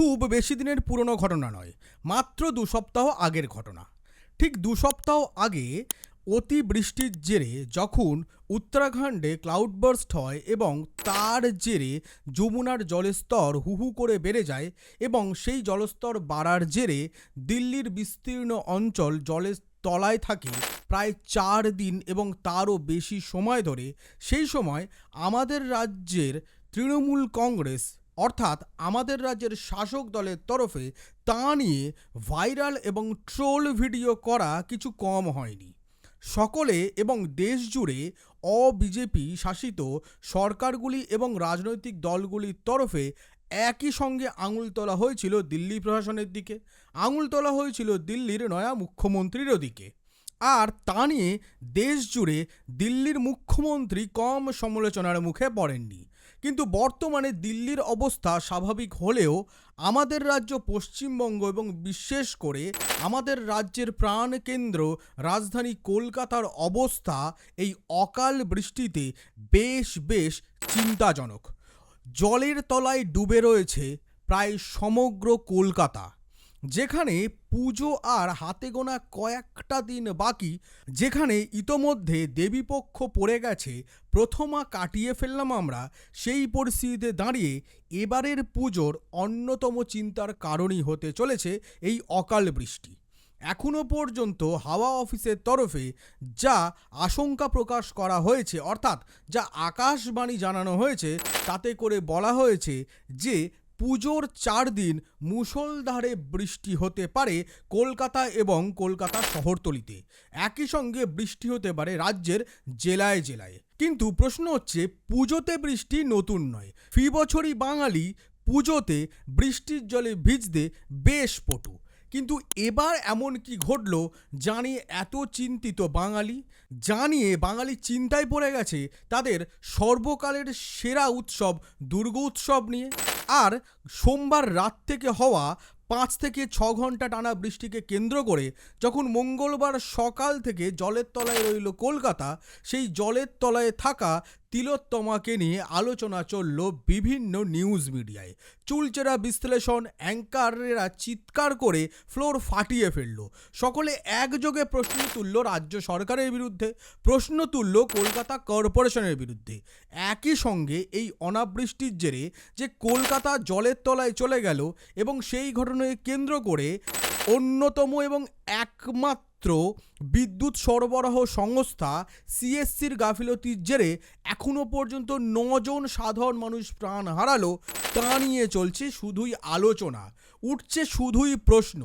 খুব বেশি দিনের পুরনো ঘটনা নয়, মাত্র দু সপ্তাহ আগের ঘটনা। ঠিক দু সপ্তাহ আগে অতি বৃষ্টির জেরে যখন উত্তরাখণ্ডে ক্লাউডবার্স্ট হয় এবং তার জেরে যমুনার জলস্তর হু হু করে বেড়ে যায় এবং সেই জলস্তর বাড়ার জেরে দিল্লির বিস্তীর্ণ অঞ্চল জলের তলায় থাকে প্রায় চার দিন এবং তারও বেশি সময় ধরে, সেই সময় আমাদের রাজ্যের তৃণমূল কংগ্রেস অর্থাৎ আমাদের রাজ্যের শাসক দলের তরফে তা নিয়ে ভাইরাল এবং ট্রোল ভিডিও করা কিছু কম হয়নি। সকলে এবং দেশ জুড়ে অবিজেপি শাসিত সরকারগুলি এবং রাজনৈতিক দলগুলির তরফে একই সঙ্গে আঙুল তোলা হয়েছিল দিল্লি প্রশাসনের দিকে, আঙুল তোলা হয়েছিল দিল্লির নয়া মুখ্যমন্ত্রীরও দিকে আর তা নিয়ে দেশ জুড়ে দিল্লির মুখ্যমন্ত্রী কম সমালোচনার মুখে পড়েননি। কিন্তু বর্তমানে দিল্লির অবস্থা স্বাভাবিক হলেও আমাদের রাজ্য পশ্চিমবঙ্গ এবং বিশেষ করে আমাদের রাজ্যের প্রাণকেন্দ্র রাজধানী কলকাতার অবস্থা এই অকাল বৃষ্টিতে বেশ বেশ চিন্তাজনক। জলের তলায় ডুবে রয়েছে প্রায় সমগ্র কলকাতা। যেখানে পুজো আর হাতে গোনা কয়েকটা দিন বাকি, যেখানে ইতোমধ্যে দেবীপক্ষ পড়ে গেছে, প্রথমা কাটিয়ে ফেললাম আমরা, সেই পরিস্থিতিতে দাঁড়িয়ে এবারের পুজোর অন্যতম চিন্তার কারণই হতে চলেছে এই অকাল বৃষ্টি। এখনও পর্যন্ত হাওয়া অফিসের তরফে যা আশঙ্কা প্রকাশ করা হয়েছে, অর্থাৎ যা আকাশবাণী জানানো হয়েছে, তাতে করে বলা হয়েছে যে পুজোর চার দিন মুষলধারে বৃষ্টি হতে পারে কলকাতা এবং কলকাতা শহরতলিতে। একই সঙ্গে বৃষ্টি হতে পারে রাজ্যের জেলায় জেলায়। কিন্তু প্রশ্ন হচ্ছে, পুজোতে বৃষ্টি নতুন নয়। ফি বছরই বাঙালি পুজোতে বৃষ্টির জলে ভিজতে বেশ পটু। কিন্তু এবার এমন কি ঘটল জানিয়ে এত চিন্তিত বাঙালি? জানিয়ে বাঙালি চিন্তায় পড়ে গেছে তাদের সর্বকালের সেরা উৎসব দুর্গা উৎসব নিয়ে। আর সোমবার রাত থেকে হওয়া পাঁচ থেকে ছ ঘণ্টা টানা বৃষ্টিকে কেন্দ্র করে যখন মঙ্গলবার সকাল থেকে জলের তলায় রইল কলকাতা, সেই জলের তলায় থাকা তিলোত্তমাকে নিয়ে আলোচনা চলল বিভিন্ন নিউজ মিডিয়ায় চুলচেরা বিশ্লেষণ অ্যাঙ্কারেরা চিৎকার করে ফ্লোর ফাটিয়ে ফেলল। সকলে একযোগে প্রশ্ন তুলল রাজ্য সরকারের বিরুদ্ধে, প্রশ্ন তুলল কলকাতা কর্পোরেশনের বিরুদ্ধে। একই সঙ্গে এই অনাবৃষ্টির জেরে যে কলকাতা জলের তলায় চলে গেল এবং সেই ঘটনাকে কেন্দ্র করে অন্যতম এবং একমাত্র বিদ্যুৎ সরবরাহ সংস্থা সিএসসির গাফিলতির জেরে এখনও পর্যন্ত নজন সাধারণ মানুষ প্রাণ হারালো তা নিয়ে চলছে শুধুই আলোচনা, উঠছে শুধুই প্রশ্ন।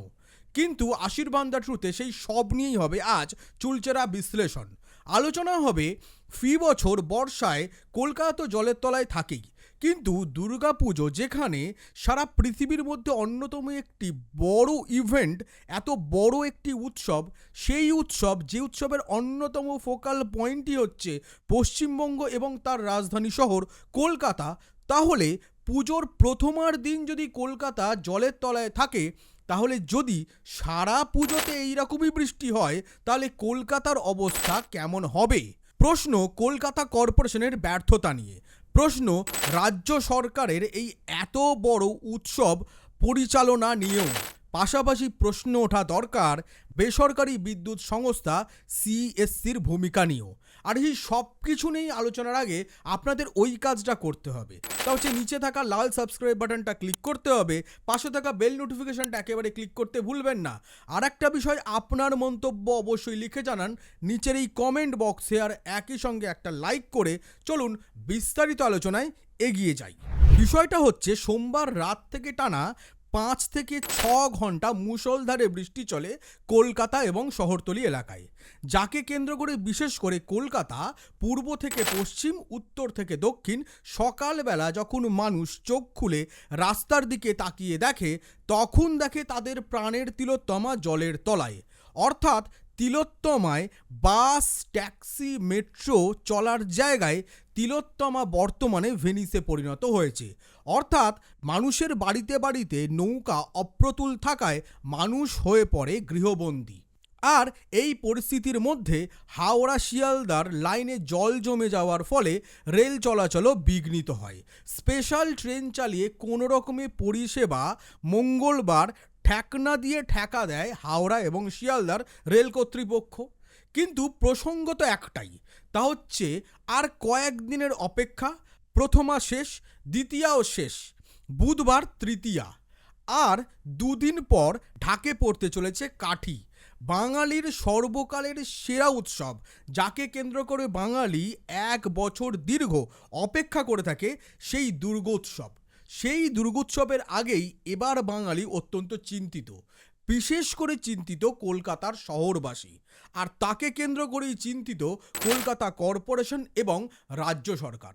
কিন্তু আশীর্বাদ দ্য ট্রুথে সেই সব নিয়েই হবে আজ চুলচেরা বিশ্লেষণ। আলোচনা হবে, ফি বছর বর্ষায় কলকাতা তো জলের তলায় থাকেই। কিন্তু দুর্গাপুজো যেখানে সারা পৃথিবীর মধ্যে অন্যতম একটি বড় ইভেন্ট এত বড় একটি উৎসব, সেই উৎসব, যে উৎসবের অন্যতম ফোকাল পয়েন্টই হচ্ছে পশ্চিমবঙ্গ এবং তার রাজধানী শহর কলকাতা। তাহলে পুজোর প্রথমার দিন যদি কলকাতা জলের তলায় থাকে, তাহলে যদি সারা পুজোতে এইরকমই বৃষ্টি হয়, তাহলে কলকাতার অবস্থা কেমন হবে? প্রশ্ন কলকাতা কর্পোরেশনের ব্যর্থতা নিয়ে। প্রশ্ন, রাজ্য সরকারের এই এত বড় উৎসব পরিচালনা নিয়েও। পাশাপাশি প্রশ্ন ওঠা দরকার, বেসরকারি বিদ্যুৎ সংস্থা সিএসসির ভূমিকা নিয়েও। আর এই সব কিছু নিয়েই আলোচনার আগে আপনাদের ওই কাজটা করতে হবে। তা হচ্ছে নিচে থাকা লাল সাবস্ক্রাইব বাটনটা ক্লিক করতে হবে, পাশে থাকা বেল নোটিফিকেশনটা একেবারে ক্লিক করতে ভুলবেন না। আর একটা বিষয় আপনার মন্তব্য অবশ্যই লিখে জানান, নিচের এই কমেন্ট বক্সে আর একই সঙ্গে একটা লাইক করে চলুন বিস্তারিত আলোচনায় এগিয়ে যাই। বিষয়টা হচ্ছে সোমবার রাত থেকে টানা পাঁচ থেকে ছ ঘণ্টা মুষলধারে বৃষ্টি চলে কলকাতা এবং শহরতলি এলাকায়। যাকে কেন্দ্র করে, বিশেষ করে কলকাতা, পূর্ব থেকে পশ্চিম, উত্তর থেকে দক্ষিণ, সকালবেলা যখন মানুষ চোখ খুলে রাস্তার দিকে তাকিয়ে দেখে, তখন দেখে তাদের প্রাণের তিলোত্তমা জলের তলায়। অর্থাৎ তিলোত্তমায় বাস, ট্যাক্সি, মেট্রো চলার জায়গায় তিলোত্তমা বর্তমানে ভেনিসে পরিণত হয়েছে। অর্থাৎ মানুষের বাড়িতে বাড়িতে নৌকা অপ্রতুল থাকায় মানুষ হয়ে পড়ে গৃহবন্দী। আর এই পরিস্থিতির মধ্যে হাওড়া শিয়ালদার লাইনে জল জমে যাওয়ার ফলে রেল চলাচলও বিঘ্নিত হয়। স্পেশাল ট্রেন চালিয়ে কোনো রকমে পরিষেবা মঙ্গলবার ঠেকনা দিয়ে ঠেকা দেয় হাওড়া এবং শিয়ালদার রেল কর্তৃপক্ষ। কিন্তু প্রসঙ্গ তো একটাই, তা হচ্ছে আর কয়েকদিনের অপেক্ষা প্রথমা শেষ, দ্বিতীয়াও শেষ, বুধবার তৃতীয়া। আর দুদিন পর ঢাকে পড়তে চলেছে কাঠি, বাঙালির সর্বকালের সেরা উৎসব, যাকে কেন্দ্র করে বাঙালি এক বছর দীর্ঘ অপেক্ষা করে থাকে সেই দুর্গোৎসব। সেই দুর্গোৎসবের আগেই এবার বাঙালি অত্যন্ত চিন্তিত, বিশেষ করে চিন্তিত কলকাতার শহরবাসী। আর তাকে কেন্দ্র করেই চিন্তিত কলকাতা কর্পোরেশন এবং রাজ্য সরকার।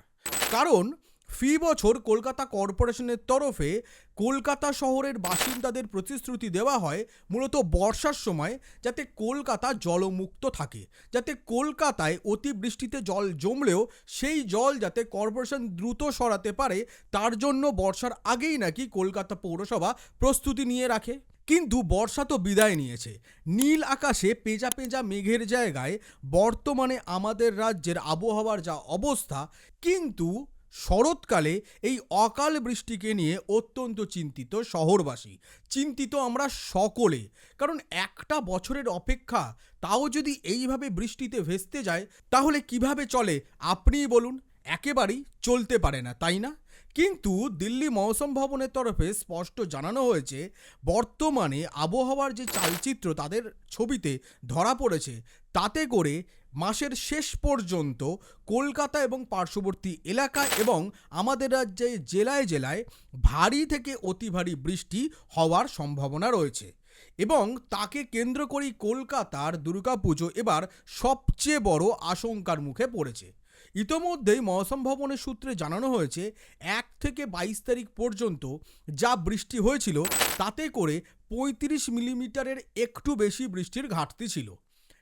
কারণ ফি বছর কলকাতা কর্পোরেশনের তরফে কলকাতা শহরের বাসিন্দাদের প্রতিশ্রুতি দেওয়া হয় মূলত বর্ষার সময় যাতে কলকাতা জলমুক্ত থাকে, যাতে কলকাতায় অতিবৃষ্টিতে জল জমলেও সেই জল যাতে কর্পোরেশন দ্রুত সরাতে পারে, তার জন্য বর্ষার আগেই নাকি কলকাতা পৌরসভা প্রস্তুতি নিয়ে রাখে। কিন্তু বর্ষা তো বিদায় নিয়েছে। নীল আকাশে পেঁজা পেঁজা মেঘের জায়গায় বর্তমানে আমাদের রাজ্যের আবহাওয়ার যা অবস্থা, কিন্তু শরৎকালে এই অকাল বৃষ্টিকে নিয়ে অত্যন্ত চিন্তিত শহরবাসী। চিন্তিত আমরা সকলে, কারণ একটা বছরের অপেক্ষা তাও যদি এইভাবে বৃষ্টিতে ভেস্তে যায়, তাহলে কীভাবে চলে? আপনিই বলুন, একেবারেই চলতে পারে না, তাই না? কিন্তু দিল্লি মৌসুম ভবনের তরফে স্পষ্ট জানানো হয়েছে, বর্তমানে আবহাওয়ার যে চালচিত্র তাদের ছবিতে ধরা পড়েছে, তাতে করে মাসের শেষ পর্যন্ত কলকাতা এবং পার্শ্ববর্তী এলাকা এবং আমাদের রাজ্যে জেলায় জেলায় ভারী থেকে অতি ভারী বৃষ্টি হওয়ার সম্ভাবনা রয়েছে এবং তাকে কেন্দ্র করেই কলকাতার দুর্গাপুজো এবার সবচেয়ে বড় আশঙ্কার মুখে পড়েছে। ইতোমধ্যেই মৌসুম ভবনের সূত্রে জানানো হয়েছে, এক থেকে বাইশ তারিখ পর্যন্ত যা বৃষ্টি হয়েছিল, তাতে করে পঁয়ত্রিশ মিলিমিটারের একটু বেশি বৃষ্টির ঘাটতি ছিল।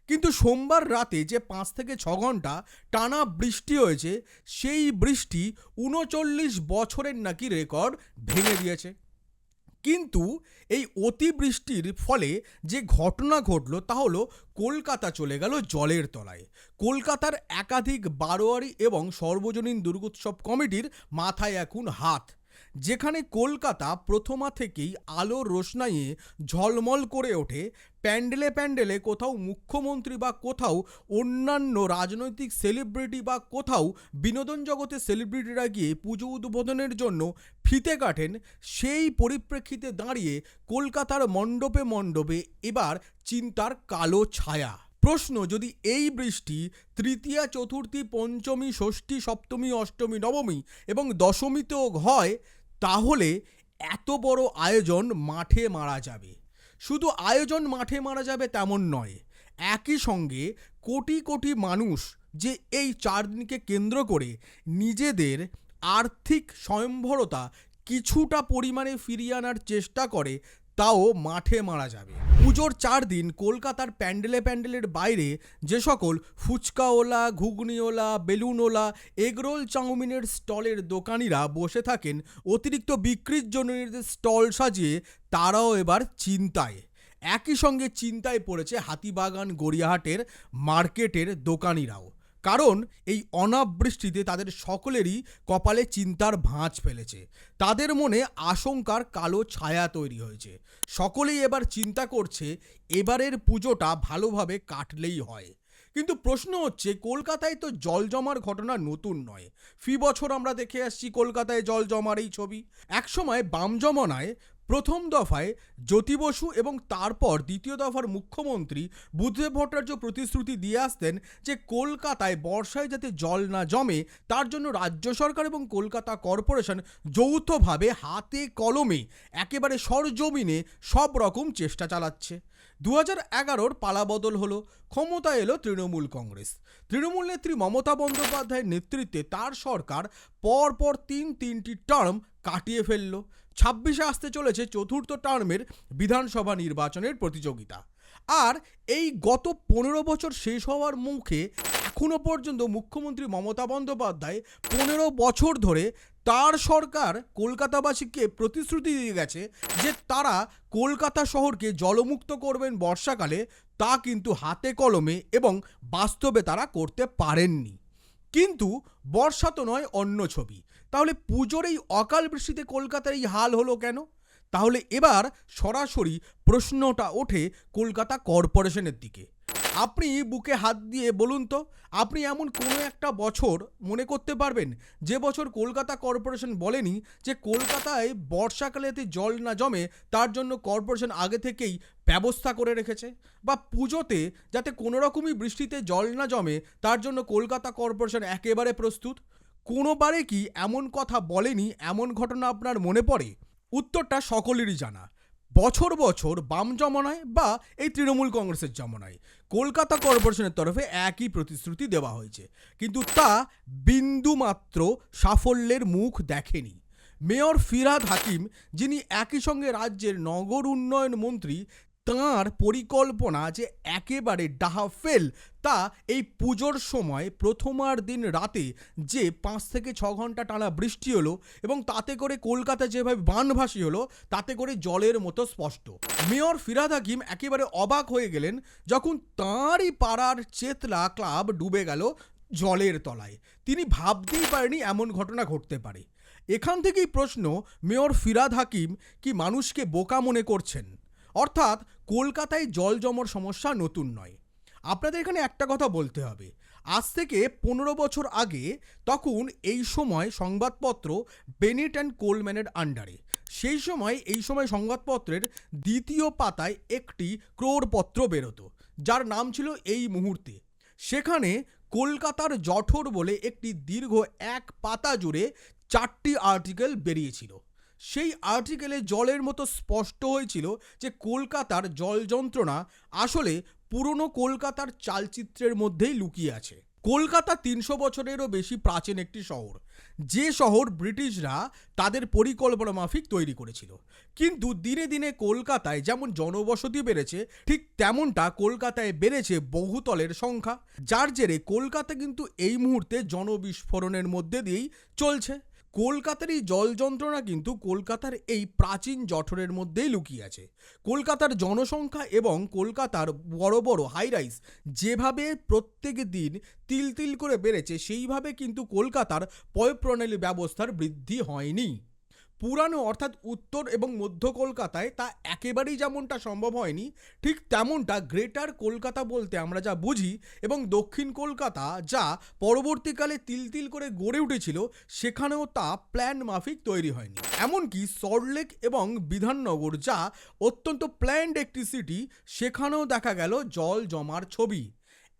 কিন্তু সোমবার রাতে যে পাঁচ থেকে ছ ঘণ্টা টানা বৃষ্টি হয়েছে, সেই বৃষ্টি উনচল্লিশ বছরের নাকি রেকর্ড ভেঙে দিয়েছে। কিন্তু এই অতিবৃষ্টির ফলে যে ঘটনা ঘটল তা হলো কলকাতা চলে গেল জলের তলায়। কলকাতার একাধিক বারোয়ারি এবং সর্বজনীন দুর্গোৎসব কমিটির মাথায় এখন হাত, যেখানে কলকাতা প্রথমা থেকেই আলোর রোশনাইয়ে ঝলমল করে ওঠে প্যান্ডেলে প্যান্ডেলে কোথাও মুখ্যমন্ত্রী বা কোথাও অন্যান্য রাজনৈতিক সেলিব্রিটি বা কোথাও বিনোদন জগতের সেলিব্রিটিরা গিয়ে পুজো উদ্বোধনের জন্য ফিতে কাটেন, সেই পরিপ্রেক্ষিতে দাঁড়িয়ে কলকাতার মণ্ডপে মণ্ডপে এবার চিন্তার কালো ছায়া। প্রশ্ন, যদি এই বৃষ্টি তৃতীয়া, চতুর্থী, পঞ্চমী, ষষ্ঠী, সপ্তমী, অষ্টমী, নবমী এবং দশমীতেও হয়, তাহলে এত বড় আয়োজন মাঠে মারা যাবে। শুধু আয়োজন মাঠে মারা যাবে তেমন নয়, একই সঙ্গে কোটি কোটি মানুষ যে এই চার দিনকে কেন্দ্র করে নিজেদের আর্থিক স্বয়ম্ভরতা কিছুটা পরিমাণে ফিরিয়ে আনার চেষ্টা করে তাও মাঠে মারা যাবে। পুজোর চার দিন কলকাতার প্যান্ডেলে প্যান্ডেলের বাইরে যে সকল ফুচকাওয়ালা, ঘুগনিওয়ালা, বেলুনওয়ালা, এগরোল চাউমিনের স্টলের দোকানিরা বসে থাকেন অতিরিক্ত বিক্রির জন্য স্টল সাজিয়ে, তারাও এবার চিন্তায়। একই সঙ্গে চিন্তায় পড়েছে হাতিবাগান গড়িয়াহাটের মার্কেটের দোকানিরাও। কারণ এই অনাবৃষ্টিতে তাদের সকলেরই কপালে চিন্তার ভাঁজ ফেলেছে। তাদের মনে আশঙ্কার কালো ছায়া তৈরি হয়েছে। সকলেই এবার চিন্তা করছে, এবারের পুজোটা ভালোভাবে কাটলেই হয়। কিন্তু প্রশ্ন হচ্ছে, কলকাতায় তো জল জমার ঘটনা নতুন নয়। ফি বছর আমরা দেখে আসছি কলকাতায় জল জমার এই ছবি। একসময় বাম জমানায় প্রথম দফায় জ্যোতি বসু এবং তারপর দ্বিতীয় দফার মুখ্যমন্ত্রী বুদ্ধদেব ভট্টাচার্য প্রতিশ্রুতি দিয়ে আসতেন যে কলকাতায় বর্ষায় যাতে জল না জমে, তার জন্য রাজ্য সরকার এবং কলকাতা কর্পোরেশন যৌথভাবে হাতে কলমে একেবারে সরজমিনে সব রকম চেষ্টা চালাচ্ছে। দু হাজার এগারোর পালাবদল হলো ক্ষমতা এলো তৃণমূল কংগ্রেস। তৃণমূল নেত্রী মমতা বন্দ্যোপাধ্যায়ের নেতৃত্বে তার সরকার পরপর তিন তিনটি টার্ম কাটিয়ে ফেলল। ছাব্বিশে আসতে চলেছে চতুর্থ টার্মের বিধানসভা নির্বাচনের প্রতিযোগিতা। আর এই গত পনেরো বছর শেষ হওয়ার মুখে এখনও পর্যন্ত মুখ্যমন্ত্রী মমতা বন্দ্যোপাধ্যায় পনেরো বছর ধরে তার সরকার কলকাতাবাসীকে প্রতিশ্রুতি দিয়ে গেছে যে তারা কলকাতা শহরকে জলমুক্ত করবেন বর্ষাকালে, তা কিন্তু হাতে কলমে এবং বাস্তবে তারা করতে পারেননি। কিন্তু বর্ষা তো নয়, অন্য ছবি। তাহলে পুজোর এই অকাল বৃষ্টিতে কলকাতার এই হাল হলো কেন? তাহলে এবার সরাসরি প্রশ্নটা ওঠে কলকাতা কর্পোরেশনের দিকে। আপনি বুকে হাত দিয়ে বলুন তো, আপনি এমন কোনো একটা বছর মনে করতে পারবেন? যে বছর কলকাতা কর্পোরেশন বলেনি যে কলকাতায় বর্ষাকালেতে জল না জমে তার জন্য কর্পোরেশন আগে থেকেই ব্যবস্থা করে রেখেছে? বা পুজোতে যাতে কোনো রকমই বৃষ্টিতে জল না জমে তার জন্য কলকাতা কর্পোরেশন একেবারে প্রস্তুত? কোনোবারে কি এমন কথা বলেনি এমন ঘটনা আপনার মনে পড়ে? উত্তরটা সকলেরই জানা। বছর বছর বাম জমানায় বা এই তৃণমূল কংগ্রেসের জমানায় কলকাতা কর্পোরেশনের তরফে একই প্রতিশ্রুতি দেওয়া হয়েছে। কিন্তু তা বিন্দুমাত্র সাফল্যের মুখ দেখেনি। মেয়র ফিরাদ হাকিম, যিনি একই সঙ্গে রাজ্যের নগর উন্নয়ন মন্ত্রী তাঁর পরিকল্পনা যে একেবারে ডাহা ফেল, তা এই পুজোর সময় প্রথমার দিন রাতে যে পাঁচ থেকে ছ ঘণ্টা টানা বৃষ্টি হলো এবং তাতে করে কলকাতা যেভাবে বানভাসী হলো, তাতে করে জলের মতো স্পষ্ট। মেয়র ফিরাদ হাকিম একেবারে অবাক হয়ে গেলেন যখন তাঁরই পাড়ার চেতলা ক্লাব ডুবে গেল জলের তলায়। তিনি ভাবতেই পারেনি এমন ঘটনা ঘটতে পারে। এখান থেকেই প্রশ্ন, মেয়র ফিরাদ হাকিম কি মানুষকে বোকা মনে করছেন? অর্থাৎ কলকাতায় জল জমর সমস্যা নতুন নয়। আপনাদের এখানে একটা কথা বলতে হবে। আজ থেকে পনেরো বছর আগে তখন এই সময় সংবাদপত্র বেনেট অ্যান্ড কোলম্যানের আন্ডারে। সেই সময় এই সময় সংবাদপত্রের দ্বিতীয় পাতায় একটি ক্রোড়পত্র বেরোতো, যার নাম ছিল এই মুহূর্তে। সেখানে কলকাতার জঠর বলে একটি দীর্ঘ এক পাতা জুড়ে চারটি আর্টিকেল বেরিয়েছিল। সেই আর্টিকেলে জলের মতো স্পষ্ট হয়েছিল যে কলকাতার জল যন্ত্রণা আসলে পুরনো কলকাতার চালচিত্রের মধ্যেই লুকিয়ে আছে। কলকাতা তিনশো বছরেরও বেশি প্রাচীন একটি শহর। যে শহর ব্রিটিশরা তাদের পরিকল্পনা মাফিক তৈরি করেছিল। কিন্তু দিনে দিনে কলকাতায় যেমন জনবসতি বেড়েছে, ঠিক তেমনটা কলকাতায় বেড়েছে বহুতলের সংখ্যা। যার জেরে কলকাতা কিন্তু এই মুহূর্তে জনবিস্ফোরণের মধ্যে দিয়েই চলছে। কলকাতার এই জল যন্ত্রণা কিন্তু কলকাতার এই প্রাচীন জঠরের মধ্যেই লুকিয়ে আছে। কলকাতার জনসংখ্যা এবং কলকাতার বড় বড় হাই রাইস যেভাবে প্রত্যেক দিন তিল তিল করে বেড়েছে, সেইভাবে কিন্তু কলকাতার পয়প্রণালী ব্যবস্থার বৃদ্ধি হয়নি। পুরানো অর্থাৎ উত্তর এবং মধ্য কলকাতায় তা একেবারেই যেমনটা সম্ভব হয়নি, ঠিক তেমনটা গ্রেটার কলকাতা বলতে আমরা যা বুঝি এবং দক্ষিণ কলকাতা যা পরবর্তীকালে তিল তিল করে গড়ে উঠেছিল, সেখানেও তা প্ল্যান মাফিক তৈরি হয়নি। এমনকি সল্টলেক এবং বিধাননগর যা অত্যন্ত প্ল্যান্ড একটি সিটি, সেখানেও দেখা গেল জল জমার ছবি।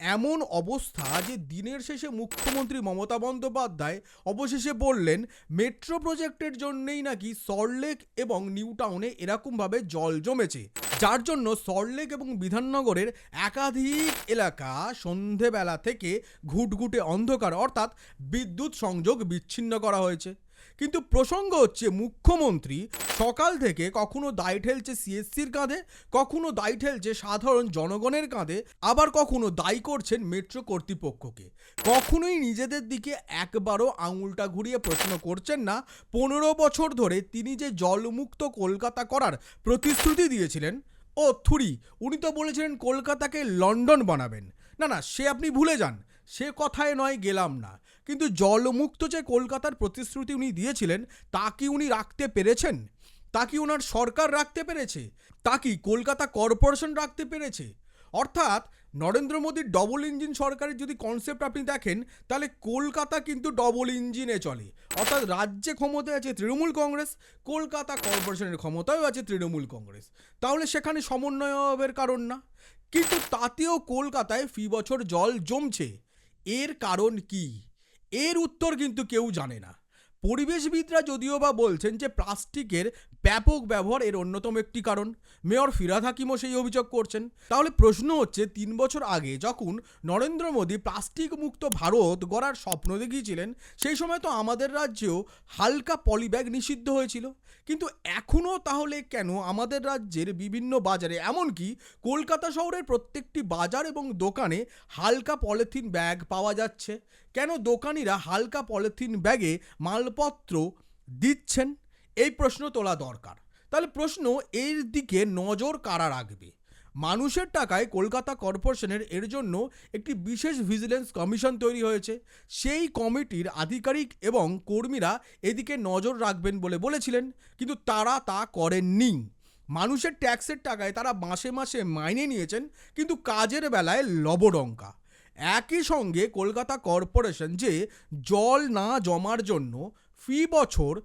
এমন অবস্থা যে দিনের শেষে মুখ্যমন্ত্রী মমতা বন্দ্যোপাধ্যায় অবশেষে বললেন, মেট্রো প্রজেক্টের জন্যেই নাকি সল্টলেক এবং নিউ টাউনে এরকমভাবে জল জমেছে। যার জন্য সল্টলেক এবং বিধাননগরের একাধিক এলাকা সন্ধেবেলা থেকে ঘুটঘুটে অন্ধকার, অর্থাৎ বিদ্যুৎ সংযোগ বিচ্ছিন্ন করা হয়েছে। কিন্তু প্রসঙ্গ হচ্ছে, মুখ্যমন্ত্রী সকাল থেকে কখনো দায় ঠেলছে সিএসসির কাঁধে, কখনো দায় ঠেলছে সাধারণ জনগণের কাঁধে, আবার কখনো দায়ী করছেন মেট্রো কর্তৃপক্ষকে। কখনোই নিজেদের দিকে একবারও আঙুলটা ঘুরিয়ে প্রশ্ন করছেন না। পনেরো বছর ধরে তিনি যে জলমুক্ত কলকাতা করার প্রতিশ্রুতি দিয়েছিলেন, ও থুরি, উনি তো বলেছিলেন কলকাতাকে লন্ডন বানাবেন। না না, সে আপনি ভুলে যান। সে কথায় নয় গেলাম না। কিন্তু জলমুক্ত যে কলকাতার প্রতিশ্রুতি উনি দিয়েছিলেন, তা কি উনি রাখতে পেরেছেন? তা কি ওনার সরকার রাখতে পেরেছে? তা কি কলকাতা কর্পোরেশন রাখতে পেরেছে? অর্থাৎ নরেন্দ্র মোদীর ডবল ইঞ্জিন সরকারের যদি কনসেপ্ট আপনি দেখেন, তাহলে কলকাতা কিন্তু ডবল ইঞ্জিনে চলে। অর্থাৎ রাজ্যে ক্ষমতায় আছে তৃণমূল কংগ্রেস, কলকাতা কর্পোরেশনের ক্ষমতায়ও আছে তৃণমূল কংগ্রেস। তাহলে সেখানে সমন্বয়ের কারণ না? কিন্তু তাতেও কলকাতায় ফি বছর জল জমছে। এর কারণ কি? এর উত্তর কিন্তু কেউ জানে না। পরিবেশবিদরা যদিও বা বলছেন যে প্লাস্টিকের ব্যাপক ব্যবহার এর অন্যতম একটি কারণ। মেয়র ফিরাদ হাকিমও সেই অভিযোগ করছেন। তাহলে প্রশ্ন হচ্ছে, তিন বছর আগে যখন নরেন্দ্র মোদী প্লাস্টিক মুক্ত ভারত গড়ার স্বপ্ন দেখিয়েছিলেন, সেই সময় তো আমাদের রাজ্যেও হালকা পলিব্যাগ নিষিদ্ধ হয়েছিল। কিন্তু এখনও তাহলে কেন আমাদের রাজ্যের বিভিন্ন বাজারে, এমনকি কলকাতা শহরের প্রত্যেকটি বাজার এবং দোকানে হালকা পলিথিন ব্যাগ পাওয়া যাচ্ছে? কেন দোকানিরা হালকা পলিথিন ব্যাগে মালপত্র দিচ্ছেন? এই প্রশ্ন তোলা দরকার। তাহলে প্রশ্ন এর দিকে নজর কারা রাখবে? মানুষের টাকায় কলকাতা কর্পোরেশনের এর জন্য একটি বিশেষ ভিজিলেন্স কমিশন তৈরি হয়েছে। সেই কমিটির আধিকারিক এবং কর্মীরা এদিকে নজর রাখবেন বলে বলেছিলেন, কিন্তু তারা তা করেননি। মানুষের ট্যাক্সের টাকায় তারা মাসে মাসে মাইনে নিয়েছেন, কিন্তু কাজের বেলায় লবডঙ্কা। একই সঙ্গে কলকাতা কর্পোরেশন যে জল না জমার জন্য ফি বছর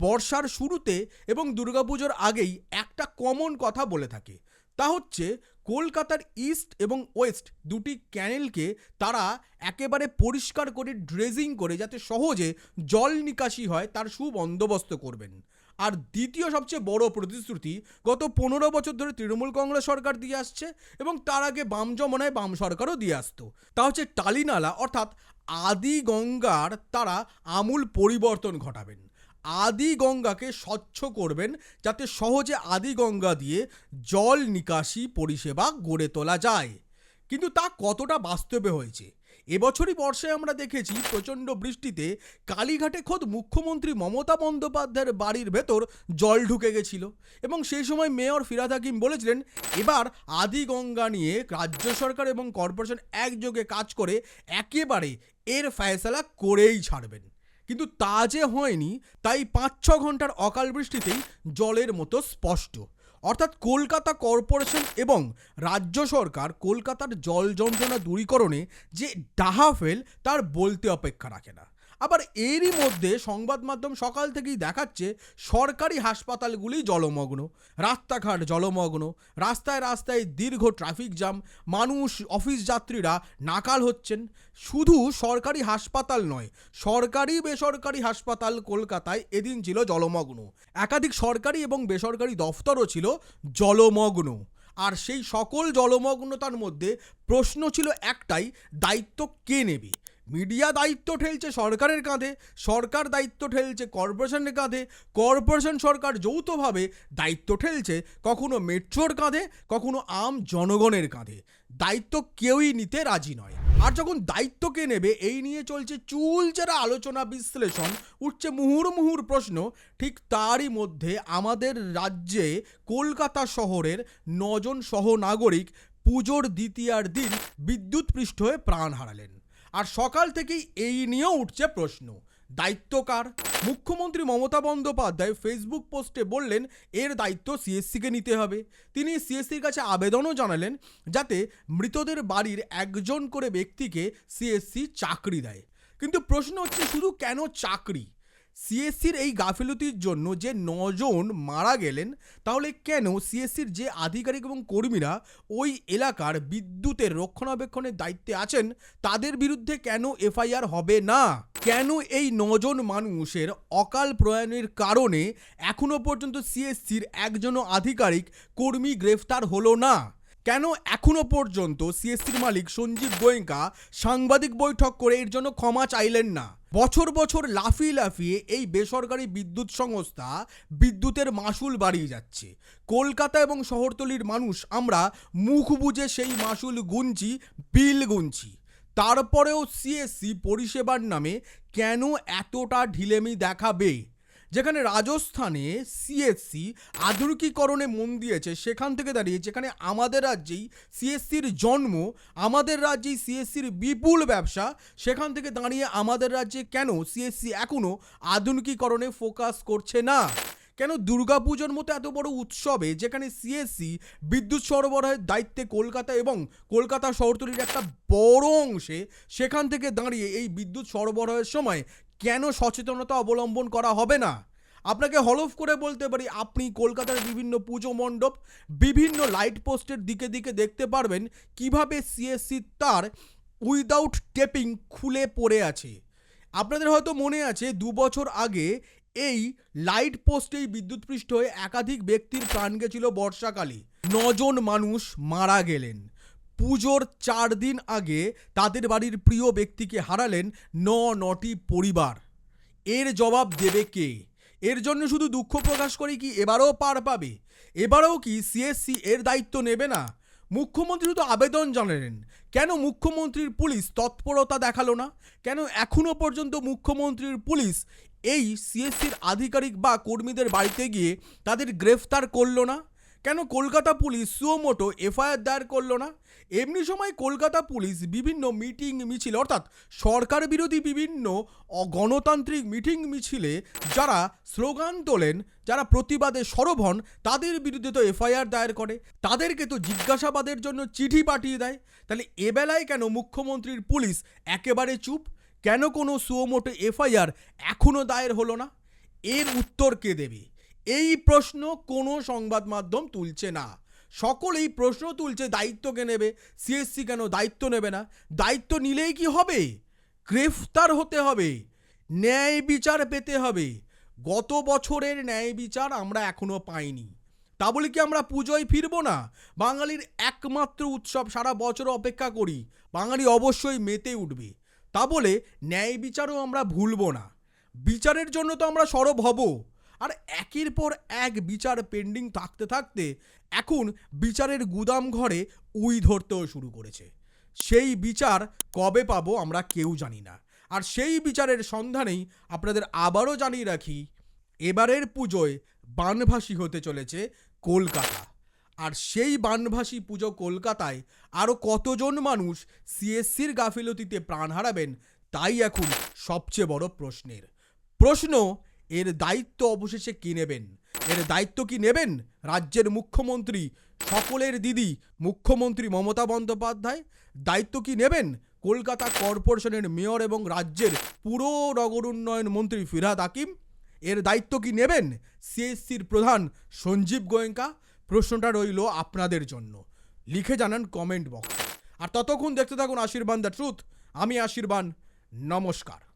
বর্ষার শুরুতে এবং দুর্গাপুজোর আগেই একটা কমন কথা বলে থাকে। তা হচ্ছে কলকাতার ইস্ট এবং ওয়েস্ট দুটি ক্যানেলকে তারা একেবারে পরিষ্কার করে ড্রেজিং করে যাতে সহজে জল নিকাশি হয়, তার সুবন্দোবস্ত করবেন। আর দ্বিতীয় সবচেয়ে বড় প্রতিশ্রুতি, গত পনেরো বছর ধরে তৃণমূল কংগ্রেস সরকার দিয়ে আসছে এবং তার আগে বাম জমানায় বাম সরকারও দিয়ে আসতো। তা হচ্ছে টালিনালা, অর্থাৎ আদি গঙ্গার তারা আমূল পরিবর্তন ঘটাবেন। আদি গঙ্গাকে স্বচ্ছ করবেন যাতে সহজে আদি গঙ্গা দিয়ে জল নিকাশি পরিষেবা গড়ে তোলা যায়। কিন্তু তা কতটা বাস্তবে হয়েছে? এবছরই বর্ষায় আমরা দেখেছি প্রচণ্ড বৃষ্টিতে কালীঘাটে খোদ মুখ্যমন্ত্রী মমতা বন্দ্যোপাধ্যায়ের বাড়ির ভেতর জল ঢুকে গেছিল এবং সেই সময় মেয়র ফিরাদ হাকিম বলেছিলেন, এবার আদি গঙ্গা নিয়ে রাজ্য সরকার এবং কর্পোরেশন একযোগে কাজ করে একেবারে এর ফয়সালা করেই ছাড়বেন। কিন্তু তা যে হয়নি, তাই পাঁচ ছ ঘণ্টার অকাল বৃষ্টিতেই জলের মতো স্পষ্ট। অর্থাৎ কলকাতা কর্পোরেশন এবং রাজ্য সরকার কলকাতার জল যন্ত্রণা দূরীকরণে যে ডাহাফেল তার বলতে অপেক্ষা রাখে না। আবার এরই মধ্যে সংবাদ মাধ্যম সকাল থেকেই দেখাচ্ছে সরকারি হাসপাতালগুলি জলমগ্ন, রাস্তাঘাট জলমগ্ন, রাস্তায় রাস্তায় দীর্ঘ ট্রাফিক জ্যাম, মানুষ, অফিস যাত্রীরা নাকাল হচ্ছেন। শুধু সরকারি হাসপাতাল নয়, সরকারি বেসরকারি হাসপাতাল কলকাতায় এদিন ছিল জলমগ্ন। একাধিক সরকারি এবং বেসরকারি দফতরও ছিল জলমগ্ন। আর সেই সকল জলমগ্নতার মধ্যে প্রশ্ন ছিল একটাই, দায়িত্ব কে নেবে? মিডিয়া দায়িত্ব ঠেলছে সরকারের কাঁধে, সরকার দায়িত্ব ঠেলছে কর্পোরেশনের কাঁধে, কর্পোরেশন সরকার যৌথভাবে দায়িত্ব ঠেলছে কখনো মেট্রোর কাঁধে, কখনো আম জনগণের কাঁধে। দায়িত্ব কেউই নিতে রাজি নয়। আর যখন দায়িত্ব কে নেবে, এই নিয়ে চলছে চুলচেরা আলোচনা, বিশ্লেষণ, উঠছে মুহুর মুহুর প্রশ্ন। ঠিক তারই মধ্যে আমাদের রাজ্যে কলকাতা শহরের নজন সহনাগরিক পুজোর দ্বিতীয়ার দিন বিদ্যুৎ পৃষ্ঠ হয়ে প্রাণ হারালেন। আর সকাল থেকেই এই নিয়েও উঠছে প্রশ্ন। দায়িত্বকার মুখ্যমন্ত্রী মমতা বন্দ্যোপাধ্যায় ফেসবুক পোস্টে বললেন, এর দায়িত্ব সিএসসিকে নিতে হবে। তিনি সিএসসির কাছে আবেদনও জানালেন, যাতে মৃতদের বাড়ির একজন করে ব্যক্তিকে সিএসসি চাকরি দেয়। কিন্তু প্রশ্ন হচ্ছে, শুধু কেন চাকরি? সিএসসির এই গাফিলতির জন্য যে নজন মারা গেলেন, তাহলে কেন সিএসসির যে আধিকারিক এবং কর্মীরা ওই এলাকার বিদ্যুতের রক্ষণাবেক্ষণের দায়িত্বে আছেন, তাদের বিরুদ্ধে কেন এফআইআর হবে না? কেন এই নজন মানুষের অকাল প্রয়াণের কারণে এখনও পর্যন্ত সিএসসির একজনও আধিকারিক, কর্মী গ্রেফতার হলো না? কেন এখনও পর্যন্ত সিএসসির মালিক সঞ্জীব গোয়েঙ্কা সাংবাদিক বৈঠক করে এর জন্য ক্ষমা চাইলেন না? বছর বছর লাফিয়ে লাফিয়ে এই বেসরকারি বিদ্যুৎ সংস্থা বিদ্যুতের মাসুল বাড়িয়ে যাচ্ছে। কলকাতা এবং শহরতলির মানুষ আমরা মুখ বুঝে সেই মাসুল গুনছি, বিল গুনছি। তারপরেও সিএসসি পরিষেবার নামে কেন এতটা ঢিলেমি দেখাবে? যেখানে রাজস্থানে সিএসসি আধুনিকীকরণে মন দিয়েছে, সেখান থেকে দাঁড়িয়ে যেখানে আমাদের রাজ্যেই সিএসসির জন্ম, আমাদের রাজ্যেই সিএসসির বিপুল ব্যবসা, সেখান থেকে দাঁড়িয়ে আমাদের রাজ্যে কেন সিএসসি এখনও আধুনিকীকরণে ফোকাস করছে না? কেন দুর্গাপুজোর মতো এত বড় উৎসবে যেখানে সিএসসি বিদ্যুৎ সরবরাহের দায়িত্বে কলকাতা এবং কলকাতা শহরতলির একটা বড় অংশে সেখান থেকে দাঁড়িয়ে এই বিদ্যুৎ সরবরাহের সময় কেন সচেতনতা অবলম্বন করা হবে না? আপনাকে হলফ করে বলতে পারি, আপনি কলকাতার বিভিন্ন পুজো মণ্ডপ, বিভিন্ন লাইট পোস্টের দিকে দিকে দেখতে পারবেন কীভাবে সিএসসি তার উইদাউট টেপিং খুলে পড়ে আছে। আপনাদের হয়তো মনে আছে, দু বছর আগে এই লাইট পোস্টেই বিদ্যুৎপৃষ্ট হয়ে একাধিক ব্যক্তির প্রাণ গেছিল বর্ষাকালে। নজন মানুষ মারা গেলেন। পুজোর চার দিন আগে তাদের বাড়ির প্রিয় ব্যক্তিকে হারালেন ন নটি পরিবার। এর জবাব দেবে কে? এর জন্য শুধু দুঃখ প্রকাশ করে কি এবারও পার পাবে? এবারেও কি সিএসসি এর দায়িত্ব নেবে না? মুখ্যমন্ত্রী তো আবেদন জানালেন। কেন মুখ্যমন্ত্রীর পুলিশ তৎপরতা দেখাল না? কেন এখনও পর্যন্ত মুখ্যমন্ত্রীর পুলিশ এই সিএসসির আধিকারিক বা কর্মীদের বাড়িতে গিয়ে তাদের গ্রেফতার করল না? কেন কলকাতা পুলিশ সুমোটো এফআইআর দায়ের করল না? এমনি সময় কলকাতা পুলিশ বিভিন্ন মিটিং মিছিল, অর্থাৎ সরকার বিরোধী বিভিন্ন গণতান্ত্রিক মিটিং মিছিলে যারা স্লোগান তোলেন, যারা প্রতিবাদে সরব হন, তাদের বিরুদ্ধে তো এফআইআর দায়ের করে। তাদেরকে তো জিজ্ঞাসাবাদের জন্য চিঠি পাঠিয়ে দেয়। তাহলে এবেলায় কেন মুখ্যমন্ত্রীর পুলিশ একেবারে চুপ? কেন কোনো সুমোটো এফআইআর এখনও দায়ের হলো না? এর উত্তর কে দেবে? এই প্রশ্ন কোনো সংবাদ মাধ্যম তুলছে না। সকলেই প্রশ্ন তুলছে, দায়িত্ব কে নেবে? সিএসসি কেন দায়িত্ব নেবে না? দায়িত্ব নিলেই কি হবে? গ্রেফতার হতে হবে। ন্যায় বিচার পেতে হবে। গত বছরের ন্যায় বিচার আমরা এখনও পাইনি। তা বলে কি আমরা পুজোয় ফিরবো না? বাঙালির একমাত্র উৎসব সারা বছর অপেক্ষা করি। বাঙালি অবশ্যই মেতে উঠবে। তা বলে ন্যায় বিচারও আমরা ভুলবো না। বিচারের জন্য তো আমরা সরব হব। আর একের পর এক বিচার পেন্ডিং থাকতে থাকতে এখন বিচারের গুদাম ঘরে উই ধরতেও শুরু করেছে। সেই বিচার কবে পাবো আমরা কেউ জানি না। আর সেই বিচারের সন্ধানেই আপনাদের আবারও জানিয়ে রাখি, এবারের পুজোয় বানভাসী হতে চলেছে কলকাতা। আর সেই বানভাসী পুজো কলকাতায় আরও কতজন মানুষ সিএসসির গাফিলতিতে প্রাণ হারাবেন, তাই এখন সবচেয়ে বড় প্রশ্নের। প্রশ্ন এর দায়িত্ব অবশেষে কি নেবেন? এর দায়িত্ব কি নেবেন? রাজ্যের মুখ্যমন্ত্রী, সকলের দিদি, মুখ্যমন্ত্রী মমতা বন্দ্যোপাধ্যায়? দায়িত্ব কি নেবেন? কলকাতা কর্পোরেশনের মেয়র এবং রাজ্যের পুরো নগর উন্নয়ন মন্ত্রী ফিরহাদ আকিম এর দায়িত্ব কি নেবেন? সিএসসির প্রধান সঞ্জীব গোয়েঙ্কা? প্রশ্নটা রইল আপনাদের জন্য। লিখে জানান কমেন্ট বক্সে আর ততক্ষণ দেখতে থাকুন আশীর্বাদ দ্য ট্রুথ। আমি আশীর্বাদ নমস্কার।